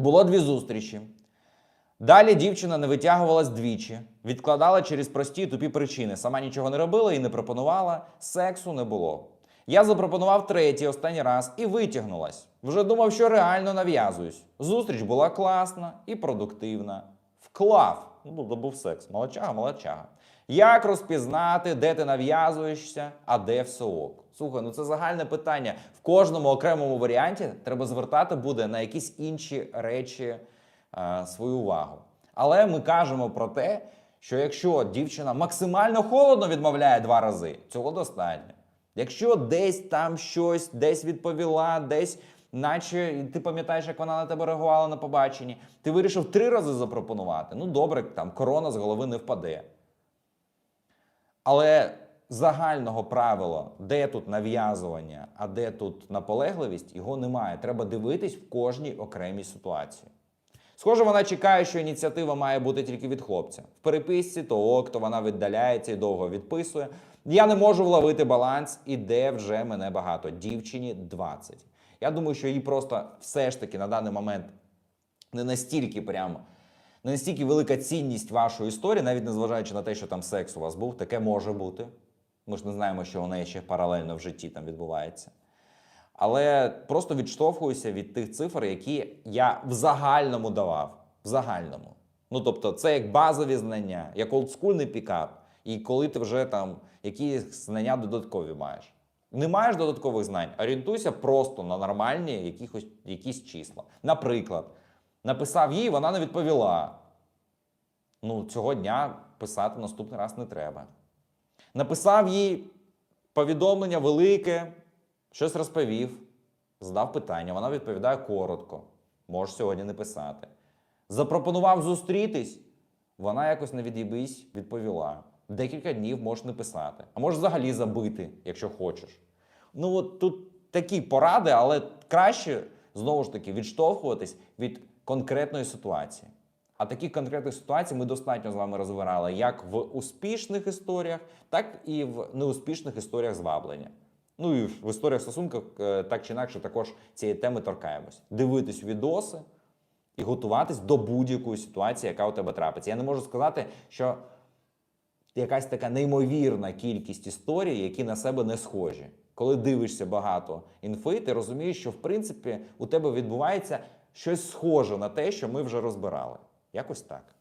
Було дві зустрічі. Далі дівчина не витягувалась двічі, відкладала через прості тупі причини. Сама нічого не робила і не пропонувала, сексу не було. Я запропонував третій, останній раз і витягнулась. Вже думав, що реально нав'язуюсь. Зустріч була класна і продуктивна. Вклав. Ну, то був секс. Молодчага, молодчага. Як розпізнати, де ти нав'язуєшся, а де все ок? Слухай, ну це загальне питання. В кожному окремому варіанті треба звертати буде на якісь інші речі е, свою увагу. Але ми кажемо про те, що якщо дівчина максимально холодно відмовляє два рази, цього достатньо. Якщо десь там щось, десь відповіла, десь, наче ти пам'ятаєш, як вона на тебе реагувала на побаченні, ти вирішив три рази запропонувати. Ну добре, там корона з голови не впаде. Але загального правила, де тут нав'язування, а де тут наполегливість, його немає. Треба дивитись в кожній окремій ситуації. Схоже, вона чекає, що ініціатива має бути тільки від хлопця. В переписці то ок, то вона віддаляється і довго відписує. Я не можу вловити баланс, і де вже мене багато. Дівчині 20. Я думаю, що їй просто все ж таки на даний момент не настільки прямо. Настільки велика цінність вашої історії, навіть незважаючи на те, що там секс у вас був, таке може бути. Ми ж не знаємо, що у неї ще паралельно в житті там відбувається. Але просто відштовхуюся від тих цифр, які я в загальному давав. В загальному. Ну тобто, це як базові знання, як олдскульний пікап, і коли ти вже там якісь знання додаткові маєш. Не маєш додаткових знань, орієнтуйся просто на нормальні якісь числа. Наприклад, написав їй, вона не відповіла. Ну, цього дня писати наступний раз не треба. Написав їй повідомлення велике, щось розповів, задав питання, вона відповідає коротко. Можеш сьогодні не писати. Запропонував зустрітись, вона якось не від'їбись, відповіла. Декілька днів можеш не писати, а можеш взагалі забити, якщо хочеш. Ну от тут такі поради, але краще знову ж таки відштовхуватись від конкретної ситуації. А таких конкретних ситуацій ми достатньо з вами розбирали як в успішних історіях, так і в неуспішних історіях зваблення. Ну і в історіях стосунках е, так чи інакше також цієї теми торкаємось. Дивитись відоси і готуватись до будь-якої ситуації, яка у тебе трапиться. Я не можу сказати, що якась така неймовірна кількість історій, які на себе не схожі. Коли дивишся багато інфи, ти розумієш, що в принципі у тебе відбувається щось схоже на те, що ми вже розбирали. Якось так.